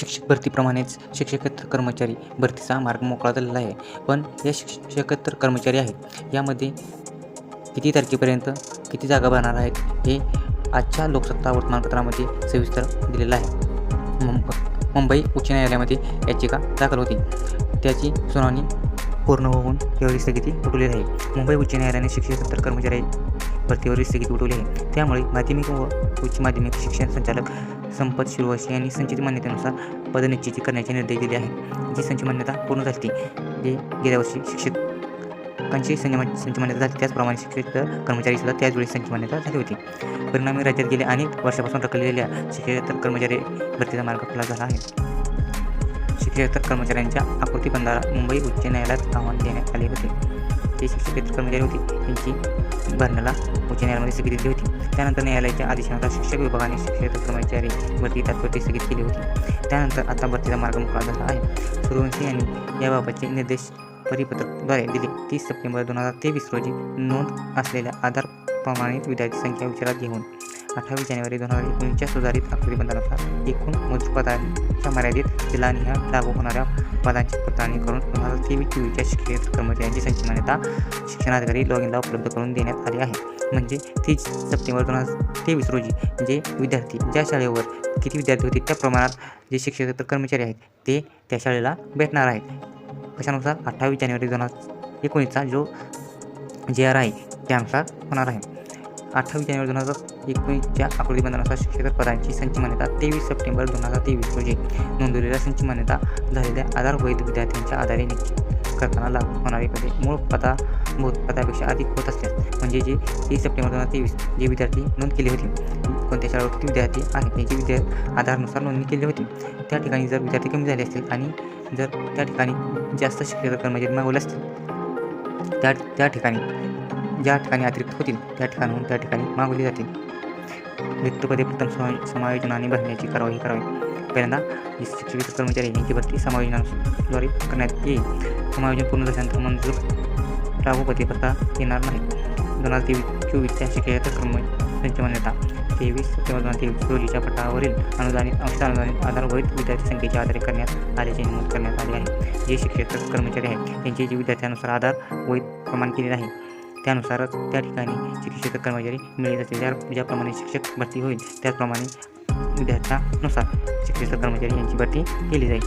शिक्षक भरतीप्रमाणेच शिक्षकेतर कर्मचारी भरतीचा मार्ग मोकळा झालेला आहे. पण या शिक्षकेतर कर्मचारी आहेत. यामध्ये किती तारखेपर्यंत किती जागा भरणार आहेत हे आजच्या लोकसत्ता वर्तमानपत्रामध्ये सविस्तर दिलेलं आहे. मुंब मुंबई उच्च न्यायालयामध्ये याचिका दाखल होती. त्याची सुनावणी पूर्ण होऊन यावेळी स्थगिती उठवलेली आहे. मुंबई उच्च न्यायालयाने शिक्षकेतर कर्मचारी भरतीवरील स्थगिती उठवली आहे. त्यामुळे माध्यमिक व उच्च माध्यमिक शिक्षण संचालक संपत शिरवाशी यांनी संचित मान्यतेनुसार पदनिश्चिती करण्याचे निर्देश दिले आहेत. जी संच मान्यता पूर्ण झाली जे गेल्या वर्षी शिक्षकांची संच संच मान्यता झाली त्याचप्रमाणे शिक्षक कर्मचारीसुद्धा त्याच वेळी संच मान्यता झाली होती. परिणामी राज्यात गेल्या अनेक वर्षापासून रखडलेल्या शिक्षकेतर कर्मचारी भरतीचा मार्ग खुला झाला आहे. शिक्षकेतर कर्मचाऱ्यांच्या आकृती बंधाला मुंबई उच्च न्यायालयात आव्हान देण्यात आले होते. ते शिक्षकेतर कर्मचारी होते. त्यांची भरण्याला उच्च न्यायालयामध्ये स्थगित दिली होती. त्यानंतर न्यायालयाच्या आदेशानुसार शिक्षक विभागाने शिक्षकेतर कर्मचारी भरती तात्पुरती स्थगित केली होती. त्यानंतर आता भरतीचा मार्ग मोकळा झाला आहे. सूर्यवंशी यांनी याबाबतचे निर्देश परिपत्रकद्वारे दिले. तीस सप्टेंबर दोन हजार तेवीस रोजी नोंद असलेल्या आधार प्रमाणित विद्यार्थी संख्या विचारात घेऊन अठ्ठावीस जानेवारी दोन हजार एकोणीसच्या सुधारित आकृतीबंधानुसार एकूण मजूर मर्यादित जिल्हानिहाय लागू होणाऱ्या पदांची पडताळणी करून दोन हजार तेवीस चोवीसच्या शिक्षक कर्मचाऱ्यांची संच मान्यता शिक्षणाधिकारी लॉगिनला उपलब्ध करून देण्यात आली आहे. म्हणजे तीस सप्टेंबर दोन हजार तेवीस रोजी जे विद्यार्थी ज्या शाळेवर किती विद्यार्थी होते त्या प्रमाणात जे शिक्षक कर्मचारी आहेत ते त्या शाळेला भेटणार आहेत. कशानुसार अठ्ठावीस जानेवारी दोन हजार एकोणीसचा जो जे आर आहे त्यानुसार होणार आहे. अठ्ठावीस जानेवारी दोन हजार एकोणीसच्या आकृतीबंधानुसार शिक्षक पदांची संची मान्यता तेवीस सप्टेंबर दोन हजार तेवीस रोजी नोंदवलेल्या संची मान्यता झालेल्या आधार वैध विद्यार्थ्यांच्या आधारे निश्चित करताना लागू होणारी पदे मूळ पदा भूत पदापेक्षा अधिक होत असल्यास म्हणजे जे तीस सप्टेंबर दोन हजार तेवीस जे विद्यार्थी नोंद केली होती कोणत्या शाळावरती विद्यार्थी आहेत म्हणजे त्यांची विद्या आधारनुसार नोंदणी केली होती त्या ठिकाणी जर विद्यार्थी कमी झाले असतील आणि जर त्या ठिकाणी जास्त शिक्षक कर्मचारी मागवले असतील त्या त्या ठिकाणी ज्या ठिकाणी अतिरिक्त होतील त्या ठिकाणाहून त्या ठिकाणी मागवली जातील रिक्तपदे प्रथम समा समायोजनाने भरण्याची कारवाई करावी. पहिल्यांदा शिक्षक कर्मचारी यांची भरती समायोजनाद्वारे करण्यात येईल. समायोजन पूर्ण झाल्यानंतर मंजूर लागूपदी भरता येणार नाही. दोन हजार तेवीस चोवीसच्या शिक्षक कर्म मान्यता. तेवीस सप्टेंबर दोन हजार तेवीस रोजीच्या पटावरील अनुदानित अंश अनुदानित आधार विद्यार्थी संख्येच्या आधारे करण्यात आल्याचे नमूद करण्यात आले आहे. जे शिक्षक कर्मचारी आहेत त्यांचे जे विद्यार्थ्यानुसार आधार वैध प्रमाण केले आहे त्यानुसारच त्या ठिकाणी शिक्षक कर्मचारी मिळत जातील ज्या ज्याप्रमाणे शिक्षक भरती होईल त्याचप्रमाणे विद्यार्थ्यानुसार शिक्षक कर्मचारी यांची भरती केली जाईल.